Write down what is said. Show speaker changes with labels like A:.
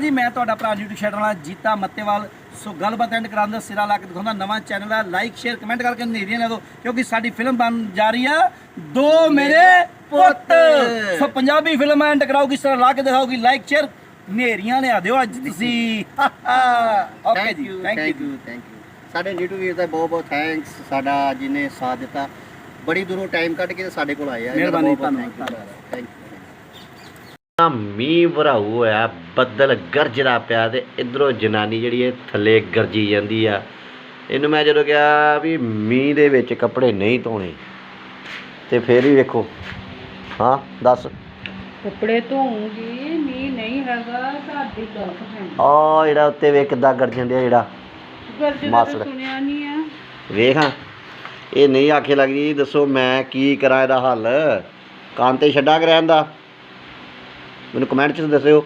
A: ਜੀ ਮੈਂ ਤੁਹਾਡਾ ਭਰਾ YouTube ਚੈਨਲ ਵਾਲਾ ਜੀਤਾ ਮੱਤੇਵਾਲ। ਸੋ ਗੱਲਬਾਤ ਐਂਡ ਕਰਾਉਣ ਦਾ ਸਿਰਾ ਲਾ ਕੇ ਦਿਖਾਉਂਦਾ ਨਵਾਂ ਚੈਨਲ ਹੈ ਲਾਈਕ ਸ਼ੇਅਰ ਕਮੈਂਟ ਕਰਕੇ ਨੇਰੀਆਂ ਲੈ ਦਿਓ ਕਿਉਂਕਿ ਸਾਡੀ ਫਿਲਮ ਬਣ ਜਾ ਰਹੀ ਆ ਦੋ ਮੇਰੇ ਪੁੱਤ। ਸੋ ਪੰਜਾਬੀ ਫਿਲਮ ਐਂਡ ਕਰਾਉਗੀ ਇਸ ਤਰ੍ਹਾਂ ਲਾ ਕੇ ਦਿਖਾਓਗੀ ਲਾਈਕ ਸ਼ੇਅਰ ਨੇਰੀਆਂ ਲਿਆ ਦਿਓ ਅੱਜ ਤੁਸੀਂ। Okay
B: thank
A: ji
B: you
A: thank
B: thank
A: you
B: you thank you ਸਾਡੇ ਨੀਟੂ ਵੀਰ ਦਾ ਬਹੁਤ ਬਹੁਤ ਥੈਂਕਸ ਸਾਡਾ ਜਿਹਨੇ ਸਾਥ ਦਿੱਤਾ ਬੜੀ ਦੂਰੋਂ ਟਾਈਮ ਕੱਢ ਕੇ ਸਾਡੇ ਕੋਲ ਆਏ ਆ।
A: ਮਿਹਰਬਾਨੀ,
B: ਧੰਨਵਾਦ ਥੈਂਕ ਯੂ
C: ਆ ਮੀਂਹ ਭਰਾਊ ਹੋਇਆ ਬੱਦਲ ਗਰਜਦਾ ਪਿਆ ਤੇ ਇਧਰੋਂ ਜਨਾਨੀ ਜਿਹੜੀ ਹੈ ਥੱਲੇ ਗਰਜੀ ਜਾਂਦੀ ਆ। ਇਹਨੂੰ ਮੈਂ ਜਦੋਂ ਕਿਹਾ ਵੀ ਮੀਂਹ ਦੇ ਵਿੱਚ ਕੱਪੜੇ ਨਹੀਂ ਧੋਣੇ ਤੇ ਫੇਰ ਹੀ ਵੇਖੋ। ਹਾਂ ਦੱਸ।
D: ਕੱਪੜੇ ਧੋਉਂਗੀ ਮੀਂਹ ਨਹੀਂ ਹੈਗਾ ਸਾਡੀ ਗੱਲ ਹੈ।
C: ਆ ਜਿਹੜਾ ਉੱਤੇ ਵੇਖ ਕਿੱਦਾਂ ਗਰਜਣ ਡਿਆ ਜਿਹੜਾ
D: ਗਰਜ ਦਾ
C: ਮਾਸੜ।
D: ਤਾਂ ਸੁਣਿਆ ਨਹੀਂ ਆ।
C: ਵੇਖ ਹਾਂ ਇਹ ਨਹੀਂ ਆਖੇ ਲੱਗਦੀ ਦੱਸੋ ਮੈਂ ਕੀ ਕਰਾਂ ਇਹਦਾ ਹੱਲ? ਕੰਨ ਤੇ ਛੱਡਾ ਕੇ ਰਹਿਣ ਦਾ ਮੈਨੂੰ ਕਮੈਂਟ 'ਚ ਦੱਸਿਓ।